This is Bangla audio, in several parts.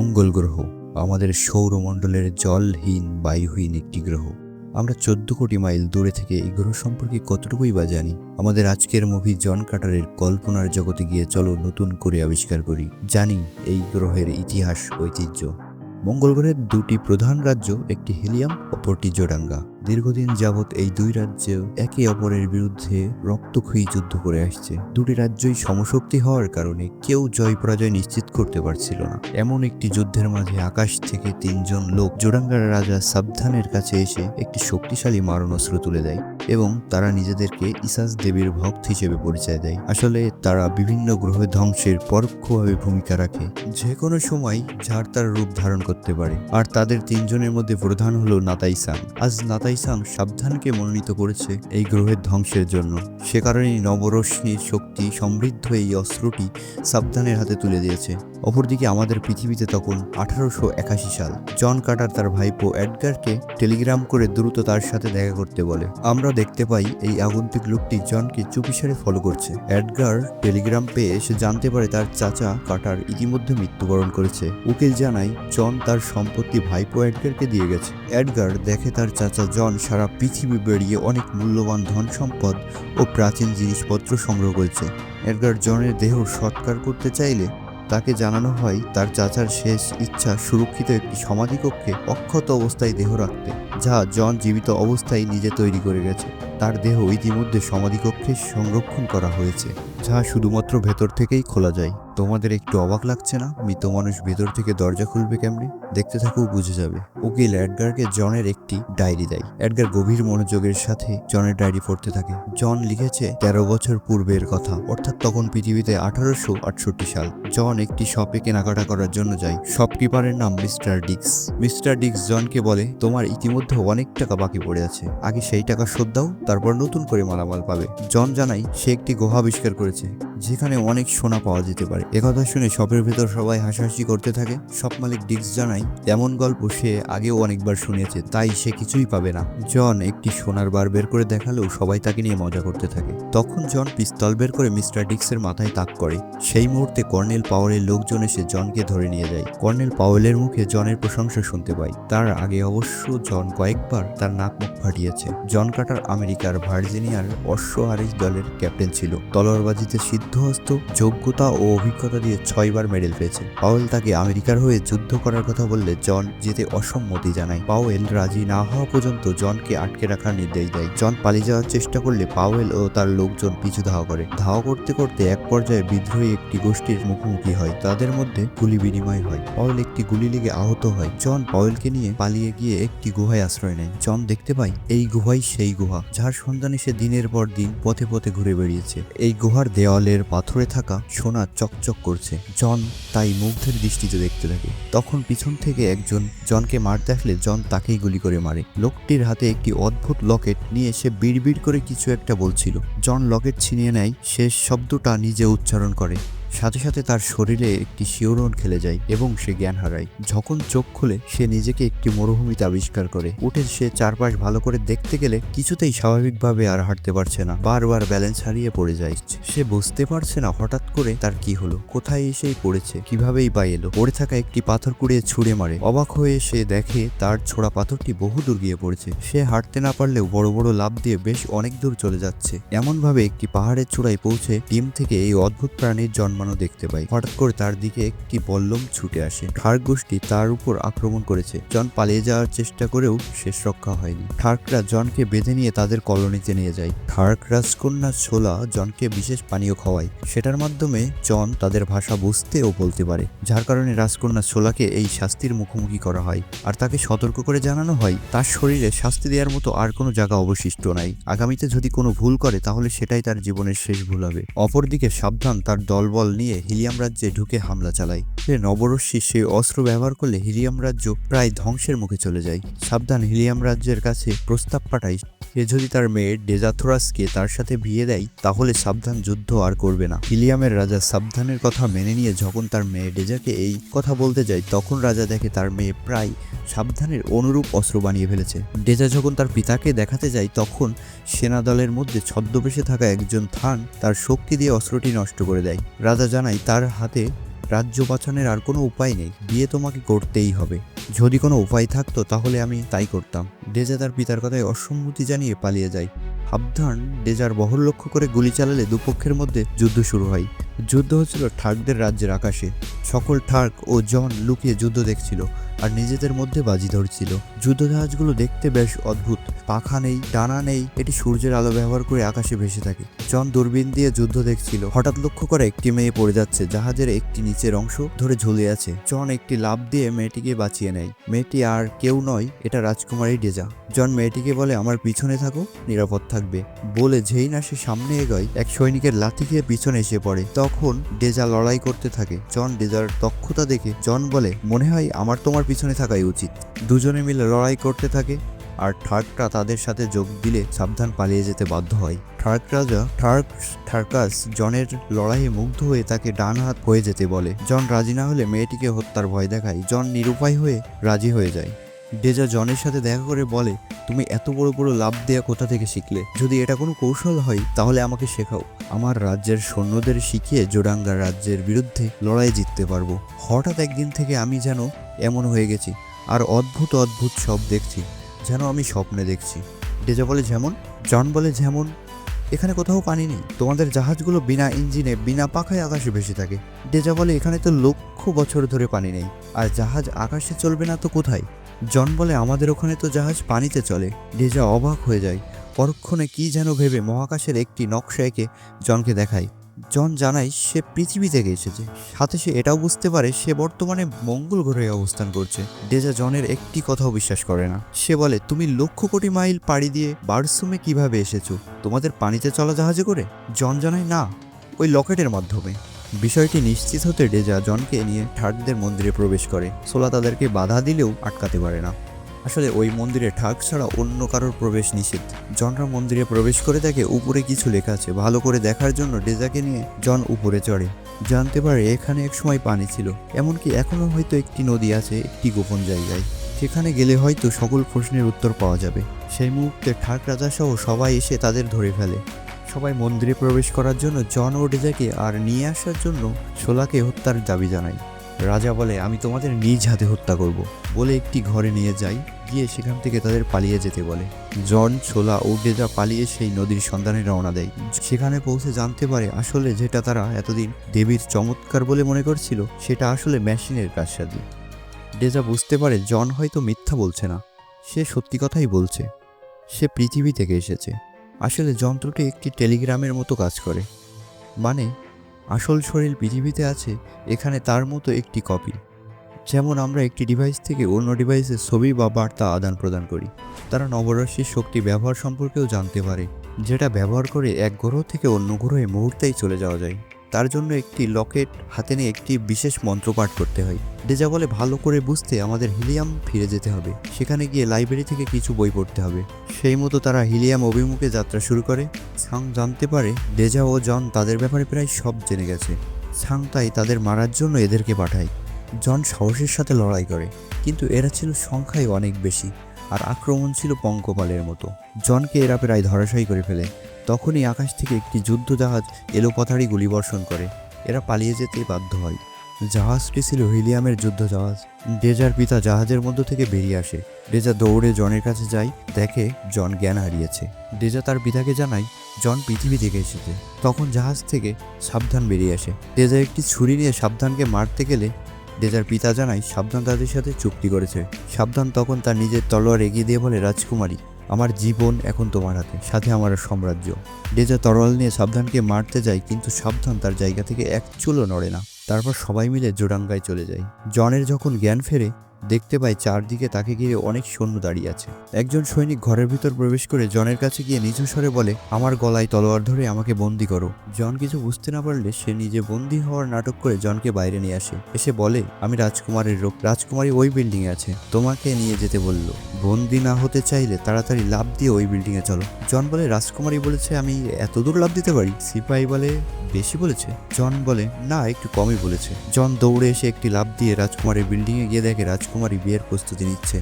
মঙ্গল গ্রহ আমাদের সৌরমণ্ডলের জলহীন বায়ুহীন একটি গ্রহ। আমরা চোদ্দ কোটি মাইল দূরে থেকে এই গ্রহ সম্পর্কে কতটুকুই বা জানি? আমাদের আজকের মুভি জন কাটারের কল্পনার জগতে গিয়ে চলো নতুন করে আবিষ্কার করি। জানি এই গ্রহের ইতিহাস ঐতিহ্য। মঙ্গল গ্রহের দুটি প্রধান রাজ্য, একটি হিলিয়াম, অপরটি জোডাঙ্গা। দীর্ঘদিন যাবৎ এই দুই রাজ্য একে অপরের বিরুদ্ধে রক্তক্ষয়ী যুদ্ধ করে আসছে। দুটি রাজ্যই সমশক্তি হওয়ার কারণে কেউ জয় পরাজয় নিশ্চিত করতে পারছিল না। এমন একটি যুদ্ধের মাঝে আকাশ থেকে তিনজন লোক জোডাঙ্গার রাজা সাবধানের কাছে এসে একটি শক্তিশালী মারণাস্ত্র তুলে দেয় এবং তারা নিজেদেরকে ইসাস দেবীর ভক্ত হিসেবে পরিচয় দেয়। আসলে তারা বিভিন্ন গ্রহ ধ্বংসের পরোক্ষভাবে ভূমিকা রাখে। যে কোনো সময় যার তার রূপ ধারণ করতে পারে। আর তাদের তিনজনের মধ্যে প্রধান হলো নাতাইসাং। আজ নাতাইসাং সাবধানকে মনোনীত করেছে এই গ্রহের ধ্বংসের জন্য। সে কারণেই নবরশ্মির শক্তি সমৃদ্ধ এই অস্ত্রটি সাবধানের হাতে তুলে দিয়েছে। অপরদিকে আমাদের পৃথিবীতে তখন আঠারোশো একাশি সাল। জন কাটার তার ভাইপো অ্যাডগারকে টেলিগ্রাম করে দ্রুত তার সাথে দেখা করতে বলে। আমরা দেখতে পাই এই আগন্তুক লোকটি জনকে চুপিসারে ফলো করছে। অ্যাডগার টেলিগ্রাম পেয়ে সে জানতে পারে তার চাচা কাটার ইতিমধ্যে মৃত্যুবরণ করেছে। উকিল জানায়, জন তার সম্পত্তি ভাইপো অ্যাডগারকে দিয়ে গেছে। অ্যাডগার দেখে তার চাচা জন সারা পৃথিবী বেরিয়ে অনেক মূল্যবান ধন সম্পদ ও প্রাচীন জিনিসপত্র সংগ্রহ করেছে। অ্যাডগার জনের দেহ সৎকার করতে চাইলে তাকে জানানো হয়, তার চাচার শেষ ইচ্ছা সুরক্ষিত একটি সমাধিকক্ষে অক্ষত অবস্থায় দেহ রাখতে, যা জন জীবিত অবস্থায় নিজে তৈরি করে গেছে। তার দেহ ইতিমধ্যে সমাধিকক্ষে সংরক্ষণ করা হয়েছে, যা শুধুমাত্র ভেতর থেকেই খোলা যায়। তোমাদের একটু অবাক লাগছে না? মৃত মানুষ ভেতর থেকে দরজা খুলবে কেমনে? দেখতে থাকুক বুঝে যাবে। উকিল এডগারকে জনের একটি ডায়েরি দেয়। এডগার গভীর মনোযোগের সাথে জনের ডায়েরি পড়তে থাকে। জন লিখেছে, তেরো বছর পূর্বের কথা। অর্থাৎ তখন পৃথিবীতে আঠারোশো আটষট্টি সাল। জন একটি শপে কেনাকাটা করার জন্য যায়। শপকিপারের নাম মিস্টার ডিক্স মিস্টার ডিক্স জনকে বলে, তোমার ইতিমধ্যে অনেক টাকা বাকি পড়ে আছে। আগে সেই টাকা শোধ দাও, তারপর নতুন করে মালামাল পাবে। জন জানাই সে একটি গুহা আবিষ্কার করেছে, যেখানে অনেক সোনা পাওয়া যেতে পারে। একথা শুনে শপের ভেতর সবাই হাসাহাসি করতে থাকে। শপ মালিক ডিক্স জানাই এমন গল্প সে আগেও অনেকবার শুনেছে, তাই সে কিছুই পাবে না। জন একটি সোনার বার বের করে দেখালেও সবাই তাকে নিয়ে মজা করতে থাকে। তখন জন পিস্তল বের করে মিস্টার ডিক্সের মাথায় তাক করে। সেই মুহূর্তে কর্নেল পাওয়ারের লোকজন এসে জনকে ধরে নিয়ে যায়। কর্নেল পাওয়েলের মুখে জনের প্রশংসা শুনতে পাই তার আগে অবশ্য জন কয়েকবার তার নাক মুখ ফাটিয়েছে। জন কাটার আমেরিকার ভার্জিনিয়ার অশ্ব আরিস দলের ক্যাপ্টেন ছিল। তলোয়ারবাজিতে সিদ্ধহস্ত, যোগ্যতা ও অভিজ্ঞতা দিয়ে ছয়বার মেডেল পেয়েছে। পাওয়েল তাকে আমেরিকার হয়ে যুদ্ধ করার কথা বললে জন যেতে অসম্মতি জানায়। পাওয়েল রাজি না হওয়া পর্যন্ত জনকে আটকে রাখার নির্দেশ দেয়। জন পালিয়ে যাওয়ার চেষ্টা করলে পাওয়েল ও তার লোকজন পিছু ধাওয়া করে। ধাওয়া করতে করতে এক পর্যায়ে বিদ্রোহী একটি গোষ্ঠীর মুখোমুখি হয়। তাদের মধ্যে গুলি বিনিময় হয়। পাওয়েল একটি গুলি লেগে আহত হয়। জন পাওয়েলকে নিয়ে পালিয়ে গিয়ে একটি গুহায় আশ্রয় নেয়। জন দেখতে পায়, এই গুহাই সেই গুহা, যার সন্ধানে সে দিনের পর দিন পথে পথে ঘুরে বেড়িয়েছে। এই গুহার দেওয়ালের পাথরে থাকা সোনা চকচক করছে। জন তাই মুগ্ধের দৃষ্টিতে দেখতে থাকে। তখন পিছন থেকে একজন জনকে মার দেখলে জন তাকেই গুলি করে মারে। লোকটির হাতে একটি অদ্ভুত লকেট নিয়ে সে বিড়বিড় করে কিছু একটা বলছিল। জন লকেট ছিনিয়ে নেয়। শেষ শব্দটা নিজে উচ্চারণ করে। সাথে সাথে তার শরীরে একটি শিওরণ খেলে যায় এবং সে জ্ঞান হারায়। যখন চোখ খুলে, সে নিজেকে একটি মরুভূমিতে আবিষ্কার করে। উঠে সে চারপাশ ভালো করে দেখতে গেলে কিছুতেই স্বাভাবিকভাবে আর হাঁটতে পারছে না। বারবার ব্যালেন্স হারিয়ে পড়ে যায়। সে বুঝতে পারছে না হঠাৎ করে তার কি হলো, কোথায় এসেই পড়েছে, কিভাবেই বা এলো। পড়ে থাকা একটি পাথর কুড়িয়ে ছুঁড়ে মারে। অবাক হয়ে সে দেখে তার ছোড়া পাথরটি বহু দূর গিয়ে পড়েছে। সে হাঁটতে না পারলেও বড় বড় লাভ দিয়ে বেশ অনেক দূর চলে যাচ্ছে। এমনভাবে একটি পাহাড়ের চূড়ায় পৌঁছে ডিম থেকে এই অদ্ভুত প্রাণীর জন্মানো দেখতে পাই। হঠাৎ করে তার দিকে একটি বল্লম ছুটে আসে। ঠার্ক গোষ্ঠী তার উপর আক্রমণ করেছে। জন পালিয়ে যাওয়ার চেষ্টা করেও শেষ রক্ষা হয়নি। ঠার্করা জনকে বেঁধে নিয়ে তাদের কলোনিতে নিয়ে যায়। ঠার্ক রাজকন্যা ছোলা জনকে বিশেষ পানীয় খাওয়ায়। সেটার মাধ্যমে জন তাদের ভাষা বুঝতে ও বলতে পারে। যার কারণে রাজকন্যা ছোলাকে এই শাস্তির মুখোমুখি করা হয়। আর তাকে সতর্ক করে জানানো হয়, তার শরীরে শাস্তি দেওয়ার মতো আর কোনো জায়গা অবশিষ্ট নাই। আগামীতে যদি কোনো ভুল করে, তাহলে সেটাই তার জীবনের শেষ ভুল হবে। অপরদিকে সাবধান তার দলবল নিয়ে হিলিয়াম রাজ্যে ঢুকে হামলা চালায়। সে নবরশ্মি সেই অস্ত্র ব্যবহার করলে হিলিয়াম রাজ্য প্রায় ধ্বংসের মুখে চলে যায়। সাবধান, হিলিয়াম রাজ্যের কাছে প্রস্তাব পাঠায় সে যদি তার মেয়ে ডেজাথোরাসকে তার সাথে বিয়ে দেয়, তাহলে সাবধান যুদ্ধ আর করবে না। হিলিয়ামের রাজা সাবধানের কথা মেনে নিয়ে যখন তার মেয়ে ডেজাকে এই কথা বলতে যায়, তখন রাজা দেখে তার মেয়ে প্রায় সাবধানের অনুরূপ অস্ত্র বানিয়ে ফেলেছে। ডেজা যখন তার পিতাকে দেখাতে যায়, তখন সেনাদলের মধ্যে ছদ্মবেশে থাকা একজন থান তার শক্তি দিয়ে অস্ত্রটি নষ্ট করে দেয়। রাজা জানায়, তার হাতে রাজ্য বাঁচানোর আর কোনো উপায় নেই, বিয়ে তোমাকে করতেই হবে। যদি কোনো উপায় থাকতো তাহলে আমি তাই করতাম। ডেজা তার পিতার কথায় অসম্মতি জানিয়ে পালিয়ে যায় হাবধান ডেজার বহর লক্ষ্য করে গুলি চালালে দুপক্ষের মধ্যে যুদ্ধ শুরু হয়। যুদ্ধ হচ্ছিল ঠার্কদের রাজ্যের আকাশে। সকল ঠার্ক ও জন লুকিয়ে যুদ্ধ দেখছিল আর নিজেদের মধ্যে বাজি ধরছিল। যুদ্ধজাহাজগুলো দেখতে বেশ অদ্ভুত। পাখা নেই, ডানা নেই, এটি সূর্যের আলো ব্যবহার করে আকাশে ভেসে থাকে। জন দূরবীন দিয়ে যুদ্ধ দেখছিল। হঠাৎ লক্ষ্য করে একটি মেয়ে পড়ে যাচ্ছে, জাহাজের একটি নিচের অংশ ধরে ঝুলে আছে। জন একটি লাভ দিয়ে মেয়েটিকে বাঁচিয়ে নেয়। মেয়েটি আর কেউ নয়, এটা রাজকুমারী ডেজা। জন মেয়েটিকে বলে, আমার পিছনে থাকো, নিরাপদ থাকবে। বলে যেই না সে সামনে এগোয়, এক সৈনিকের লাথি খেয়ে পিছনে এসে পড়ে। তখন ডেজা লড়াই করতে থাকে। জন ডেজার দক্ষতা দেখে জন বলে, মনে হয় আমার তোমার পিছনে থাকাই উচিত। দুজনে মিলে লড়াই করতে থাকে আর ঠার্করা তাদের সাথে যোগ দিলে সাবধান পালিয়ে যেতে বাধ্য হয়। ঠার্ক রাজা ঠার্ক ঠার্কাস জনের লড়াইয়ে মুগ্ধ হয়ে তাকে ডান হাত হয়ে যেতে বলে। জন রাজি না হলে মেয়েটিকে হত্যার ভয় দেখায়। জন নিরুপায় হয়ে রাজি হয়ে যায়। ডেজা জনের সাথে দেখা করে বলে, তুমি এত বড় বড় লাভ দেয়া কোথা থেকে শিখলে? যদি এটা কোনো কৌশল হয়, তাহলে আমাকে শেখাও। আমার রাজ্যের সৈন্যদের শিখিয়ে জোডাঙ্গা রাজ্যের বিরুদ্ধে লড়াই জিততে পারব। হঠাৎ একদিন থেকে আমি যেন এমন হয়ে গেছি, আর অদ্ভুত অদ্ভুত সব দেখছি, যেন আমি স্বপ্নে দেখছি। ডেজা বলে, যেমন? জন বলে, যেমন? এখানে কোথাও পানি নেই। তোমাদের জাহাজগুলো বিনা ইঞ্জিনে, বিনা পাখায় আকাশে ভেসে থাকে। ডেজা বলে, এখানে তো লক্ষ বছর ধরে পানি নেই। আর জাহাজ আকাশে চলবে না তো কোথায়? জন বলে, আমাদের ওখানে তো জাহাজ পানিতে চলে ডেজা অবাক হয়ে যায়। পরক্ষণে কি যেন ভেবে মহাকাশের একটি নকশা এঁকে জনকে দেখায় জন জানায়, সে পৃথিবী থেকে এসেছে। সাথে সে এটাও বুঝতে পারে, সে বর্তমানে মঙ্গল গ্রহে অবস্থান করছে। ডেজা জনের একটি কথাও বিশ্বাস করে না। সে বলে, তুমি লক্ষ কোটি মাইল পাড়ি দিয়ে বার্সুমে কীভাবে এসেছ? তোমাদের পানিতে চলা জাহাজে করে? জন জানায়, না, ওই লকেটের মাধ্যমে। বিষয়টি নিশ্চিত হতে ডেজা জনকে নিয়ে ঠার্কদের মন্দিরে প্রবেশ করে। সোলা তাদেরকে বাধা দিলেও আটকাতে পারে না। আসলে ওই মন্দিরে ঠাক ছাড়া অন্য কারোর প্রবেশ নিষেধ। জনরা মন্দিরে প্রবেশ করে দেখে উপরে কিছু লেখা আছে। ভালো করে দেখার জন্য ডেজাকে নিয়ে জন উপরে চড়ে। জানতে পারে এখানে এক সময় পানি ছিল। এমনকি এখনও হয়তো একটি নদী আছে, একটি গোপন জায়গায়। সেখানে গেলে হয়তো সকল প্রশ্নের উত্তর পাওয়া যাবে। সেই মুহূর্তে ঠাক রাজা সহ সবাই এসে তাদের ধরে ফেলে। সবাই মন্দিরে প্রবেশ করার জন্য জন ও ডেজাকে আর নিয়ে আসার জন্য শোলাকে হত্যার দাবি জানায় রাজা বলে, আমি তোমাদের নিজ হাতে হত্যা করব। বলে একটি ঘরে নিয়ে যাই গিয়ে সেখান থেকে তাদের পালিয়ে যেতে বলে। জন ছোলা ও ডেজা পালিয়ে সেই নদীর সন্ধানে রওনা দেয়। সেখানে পৌঁছে জানতে পারে, আসলে যেটা তারা এতদিন দেবীর চমৎকার বলে মনে করছিল, সেটা আসলে মেশিনের কারসাজি। ডেজা বুঝতে পারে, জন হয়তো মিথ্যা বলছে না। সে সত্যি কথাই বলছে। সে পৃথিবী থেকে এসেছে। আসলে যন্ত্রটি একটি টেলিগ্রামের মতো কাজ করে। মানে আসল শরীর পৃথিবীতে আছে, এখানে তার মতো একটি কপি। যেমন আমরা একটি ডিভাইস থেকে অন্য ডিভাইসে ছবি বা বার্তা আদান প্রদান করি। তারা নবরাশির শক্তি ব্যবহার সম্পর্কেও জানতে পারে, যেটা ব্যবহার করে এক গ্রহ থেকে অন্য গ্রহে মুহূর্তেই চলে যাওয়া যায়। তার জন্য একটি লকেট হাতে নিয়ে একটি বিশেষ মন্ত্র পাঠ করতে হয়। ডেজা বলে ভালো করে বুঝতে আমাদের হিলিয়াম ফিরে যেতে হবে। সেখানে গিয়ে লাইব্রেরি থেকে কিছু বই পড়তে হবে। সেই মতো তারা হিলিয়াম অভিমুখে যাত্রা শুরু করে। সাং জানতে পারে, ডেজা ও জন তাদের ব্যাপারে প্রায় সব জেনে গেছে। সাং তাই তাদের মারার জন্য এদেরকে পাঠায়। জন সাহসের সাথে লড়াই করে, কিন্তু এরা ছিল সংখ্যায় অনেক বেশি, আর আক্রমণ ছিল পঙ্কপালের মতো। জনকে এরা প্রায় ধরাশায়ী করে ফেলে। তখনই আকাশ থেকে একটি যুদ্ধ যুদ্ধজাহাজ এলোপাথারি গুলিবর্ষণ করে। এরা পালিয়ে যেতে বাধ্য হয়। জাহাজটি ছিল হিলিয়ামের যুদ্ধ জাহাজ ডেজার পিতা জাহাজের মধ্য থেকে বেরিয়ে আসে। ডেজা দৌড়ে জনের কাছে যায়, দেখে জন জ্ঞান হারিয়েছে। ডেজা তার পিতাকে জানায়, জন পৃথিবী থেকে এসেছে। তখন জাহাজ থেকে সাবধান বেরিয়ে আসে। ডেজা একটি ছুরি নিয়ে সাবধানকে মারতে গেলে ডেজার পিতা জানায়, সাবধান তাদের সাথে চুক্তি করেছে। সাবধান তখন তার নিজের তলোয়ার এগিয়ে দিয়ে বলে, রাজকুমারী আমার জীবন এখন তোমার হাতে, সাথে আমার সাম্রাজ্য। ডেজা তরোয়াল নিয়ে সাবধানকে মারতে যায় কিন্তু সাবধান তার জায়গা থেকে এক চুলো নড়ে না। তারপর সবাই মিলে জোডাঙ্গায় চলে যায় জনের যখন জ্ঞান ফেরে দেখতে পায় চারদিকে তাকে ঘিরে অনেক সৈন্য দাঁড়িয়ে আছে। একজন সৈনিক ঘরের ভিতর প্রবেশ করে জনের কাছে গিয়ে নিচু স্বরে বলে, আমার গলায় তলোয়ার ধরে আমাকে বন্দি করো। জন কিছু বুঝতে না পারলে সে নিজে বন্দি হওয়ার নাটক করে জনকে বাইরে নিয়ে আসে। এসে বলে, আমি রাজকুমারের রোগ রাজকুমারী ওই বিল্ডিং এ আছে। তোমাকে নিয়ে যেতে বলল। বন্দি না হতে চাইলে তাড়াতাড়ি লাভ দিয়ে ওই বিল্ডিং এ চলো। জন বলে, রাজকুমারী বলেছে আমি এত দূর লাভ দিতে পারি? সিপাহি বলে, বেশি বলেছে? জন বলে, না, একটু কমই বলেছে। জন দৌড়ে এসে একটি লাভ দিয়ে রাজকুমারের বিল্ডিং এ গিয়ে দেখে রাজকুমারী বিয়ের প্রস্তুতি নিচ্ছে।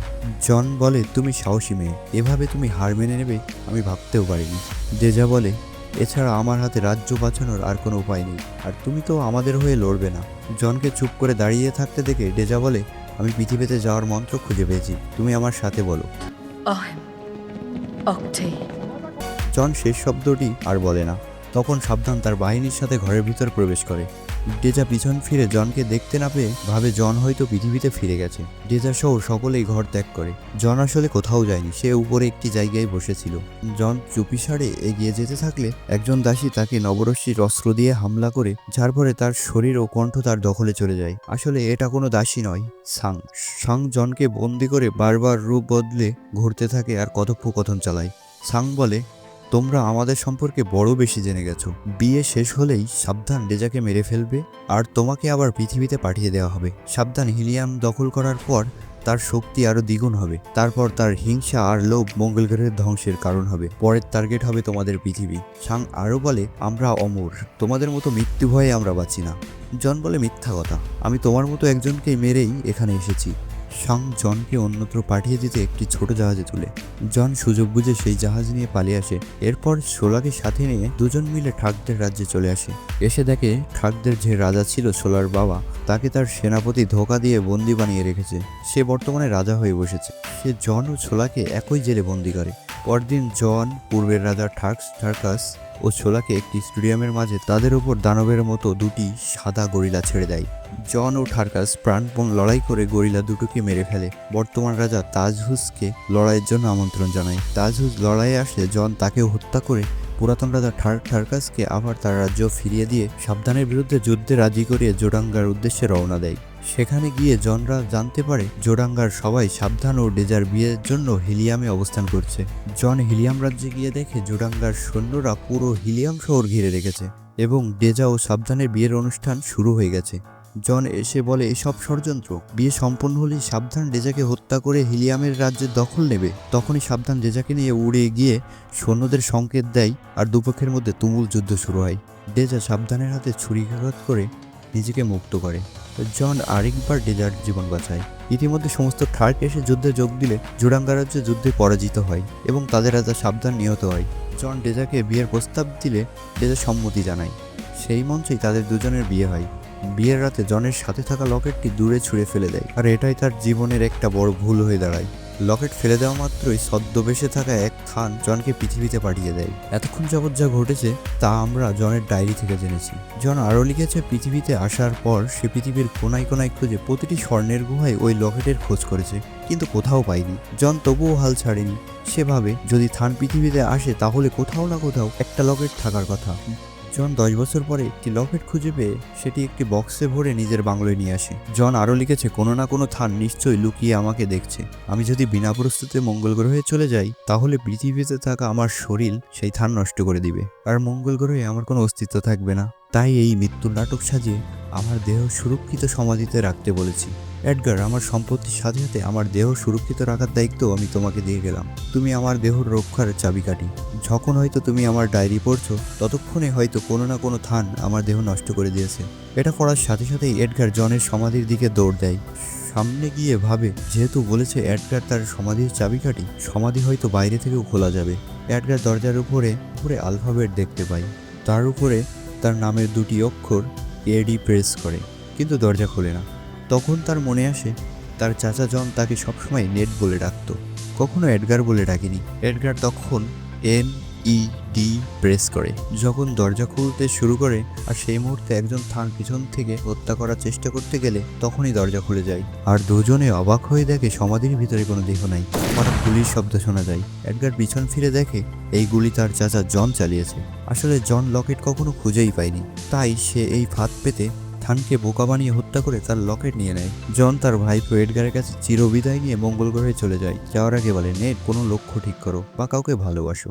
জন বলে তুমি সাহসী মেয়ে। এভাবে তুমি হার মেনে নেবে আমি ভাবতেও পারিনি। ডেজা বলে এছাড়া আমার হাতে রাজ্য বাঁচানোর আর কোনো উপায় নেই আর তুমি তো আমাদের হয়ে লড়বে না। জনকে চুপ করে দাঁড়িয়ে থাকতে দেখে ডেজা বলে আমি পৃথিবীতে যাওয়ার মন্ত্র খুঁজে পেয়েছি। তুমি আমার সাথে বলো। জন শেষ শব্দটি আর বলে না। তখন সাবধান তার বাহিনীর সাথে ঘরের ভিতর প্রবেশ করে। ডেজা পিছন ফিরে জনকে দেখতে না পেয়ে ভাবে জন হয়তো পৃথিবীতে ফিরে গেছে। ডেজা সহ সকলেই ঘর ত্যাগ করে। জন আসলে কোথাও যায়নি, সে উপরে একটি জায়গায় বসেছিল। জন চুপিসারে এগিয়ে যেতে থাকলে একজন দাসী তাকে নবরশ্মির অস্ত্র দিয়ে হামলা করে, যার পরে তার শরীর ও কণ্ঠ তার দখলে চলে যায়। আসলে এটা কোনো দাসী নয়, সাং। সাং জনকে বন্দি করে বারবার রূপ বদলে ঘুরতে থাকে আর কথোপকথন চালায়। সাং বলে তোমরা আমাদের সম্পর্কে বড় বেশি জেনে গেছো। বিয়ে শেষ হলেই সাবধান ডেজাকে মেরে ফেলবে, আর তোমাকে আবার পৃথিবীতে পাঠিয়ে দেওয়া হবে। সাবধান হিলিয়াম দখল করার পর তার শক্তি আরও দ্বিগুণ হবে। তারপর তার হিংসা আর লোভ মঙ্গল গ্রহের ধ্বংসের কারণ হবে। পরের টার্গেট হবে তোমাদের পৃথিবী। সাং আরও বলে, আমরা অমর। তোমাদের মতো মৃত্যু ভয়ে আমরা বাঁচি না। জন বলে, মিথ্যা কথা। আমি তোমার মতো একজনকে মেরেই এখানে এসেছি। সাং জনকে অন্যত্র পাঠিয়ে দিতে একটি ছোট জাহাজে তুলে। জন সুযোগ বুঝে সেই জাহাজ নিয়ে পালিয়ে আসে। এরপর সোলাকে সাথে নিয়ে দুজন মিলে ঠাকদের রাজ্যে চলে আসে। এসে দেখে ঠাকদের যে রাজা ছিল সোলার বাবা, তাকে তার সেনাপতি ধোকা দিয়ে বন্দি বানিয়ে রেখেছে। সে বর্তমানে রাজা হয়ে বসেছে। সে জন ও ছোলাকে একই জেলে বন্দি করে। পরদিন জন, পূর্বের রাজা ঠার্কস ঠার্কাস ও ছোলাকে একটি স্টেডিয়ামের মাঝে তাদের ওপর দানবের মতো দুটি সাদা গরিলা ছেড়ে দেয়। জন ও ঠার্কাস প্রাণপণ লড়াই করে গরিলা দুটোকে মেরে ফেলে। বর্তমান রাজা তাজহুসকে লড়াইয়ের জন্য আমন্ত্রণ জানায়। তাজহুস লড়াইয়ে আসলে জন তাকেও হত্যা করে পুরাতন রাজা ঠার ঠার্কাসকে আবার তার রাজ্য ফিরিয়ে দিয়ে সাবধানের বিরুদ্ধে যুদ্ধে রাজি করিয়ে জোডাঙ্গার উদ্দেশ্যে রওনা দেয়। সেখানে গিয়ে জনরা জানতে পারে জোডাঙ্গার সবাই সাবধান ও ডেজার বিয়ের জন্য হিলিয়ামে অবস্থান করছে। জন হিলিয়াম রাজ্যে গিয়ে দেখে জোডাঙ্গার সৈন্যরা পুরো হিলিয়াম শহর ঘিরে রেখেছে এবং ডেজা ও সাবধানের বিয়ের অনুষ্ঠান শুরু হয়ে গেছে। জন এসে বলে, এসব ষড়যন্ত্র, বিয়ে সম্পন্ন হলেই সাবধান ডেজাকে হত্যা করে হিলিয়ামের রাজ্যে দখল নেবে। তখনই সাবধান ডেজাকে নিয়ে উড়ে গিয়ে সৈন্যদের সংকেত দেয় আর দুপক্ষের মধ্যে তুমুল যুদ্ধ শুরু হয়। ডেজা সাবধানের হাতে ছুরিকাঘাত করে নিজেকে মুক্ত করে। জন আরেকবার ডেজার জীবন বাঁচায়। ইতিমধ্যে সমস্ত থার্ক এসে যুদ্ধে যোগ দিলে জুডাঙ্গা রাজ্যে যুদ্ধে পরাজিত হয় এবং তাদের রাজা সাবধান নিহত হয়। জন ডেজাকে বিয়ের প্রস্তাব দিলে ডেজা সম্মতি জানায়। সেই মঞ্চেই তাদের দুজনের বিয়ে হয়। বিয়ের রাতে জনের সাথে থাকা লকেটটি দূরে ছুঁড়ে ফেলে দেয়। আর এটাই তার জীবনের একটা বড় ভুল হয়ে দাঁড়ায়। লকেট ফেলে দেওয়া মাত্রই সদ্যবেশে থাকা এক থান জনকে পৃথিবীতে পাঠিয়ে দেয়। এতক্ষণ যাবৎ যা ঘটেছে, তা আমরা জনের ডায়েরি থেকে জেনেছি। জন আরও লিখেছে, পৃথিবীতে আসার পর সে পৃথিবীর কোনায় কোনায় খুঁজে প্রতিটি স্বর্ণের গুহায় ওই লকেটের খোঁজ করেছে, কিন্তু কোথাও পায়নি। জন তবুও হাল ছাড়েনি। সেভাবে যদি থান পৃথিবীতে আসে, তাহলে কোথাও না কোথাও একটা লকেট থাকার কথা। জন দশ বছর পরে একটি লকেট খুঁজে পেয়ে সেটি একটি বক্সে ভরে নিজের বাংলোয় নিয়ে আসে। জন আরও লিখেছে, কোনো না কোনো থান নিশ্চয়ই লুকিয়ে আমাকে দেখছে। আমি যদি বিনা প্রস্তুতে মঙ্গল গ্রহে চলে যাই, তাহলে পৃথিবীতে থাকা আমার শরীর সেই থান নষ্ট করে দিবে। আর মঙ্গল গ্রহে আমার কোনো অস্তিত্ব থাকবে না। তাই এই মৃত্যুর নাটক সাজিয়ে আমার দেহ সুরক্ষিত সমাধিতে রাখতে বলেছি। এডগার, আমার সম্পত্তির সাথে সাথে আমার দেহ সুরক্ষিত রাখার দায়িত্ব আমি তোমাকে দিয়ে গেলাম। তুমি আমার দেহ রক্ষার চাবিকাঠি। যখন হয়তো তুমি আমার ডায়েরি পড়ছো, ততক্ষণে হয়তো কোনো না কোনো থান আমার দেহ নষ্ট করে দিয়েছে। এটা পড়ার সাথে সাথেই এডগার জনের সমাধির দিকে দৌড় দেয়। সামনে গিয়ে ভাবে, যেহেতু বলেছে এডগার তার সমাধির চাবিকাঠি, সমাধি হয়তো বাইরে থেকেও খোলা যাবে। এডগার দরজার উপরে উপরে আলফাবেট দেখতে পাই। তার উপরে তার নামের দুটি অক্ষর এডি প্রেস করে, কিন্তু দরজা খোলে না। তখন তার মনে আসে, তার চাচা জন তাকে সবসময় নেট বলে ডাকত। কখনো এডগার বলে ডাকেনি। এডগার তখন এন ই ডি প্রেস করে। যখন দরজা খুলতে শুরু করে আর সেই মুহূর্তে একজন থান পিছন থেকে হত্যা করার চেষ্টা করতে গেলে তখনই দরজা খুলে যায়। আর দুজনে অবাক হয়ে দেখে সমাধির ভিতরে কোনো দেহ নাই। হঠাৎ গুলির শব্দ শোনা যায়। এডগার পিছন ফিরে দেখে এই গুলি তার চাচা জন চালিয়েছে। আসলে জন লকেট কখনো খুঁজেই পায়নি। তাই সে এই ফাঁদ পেতে থানকে বোকা বানিয়ে হত্যা করে তার লকেট নিয়ে নেয়। জন তার ভাই এডগারের কাছে চিরবিদায় নিয়ে মঙ্গল গ্রহে চলে যায়। যাওয়ার আগে বলে নেট কোনো লক্ষ্য ঠিক করো বা কাউকে ভালোবাসো।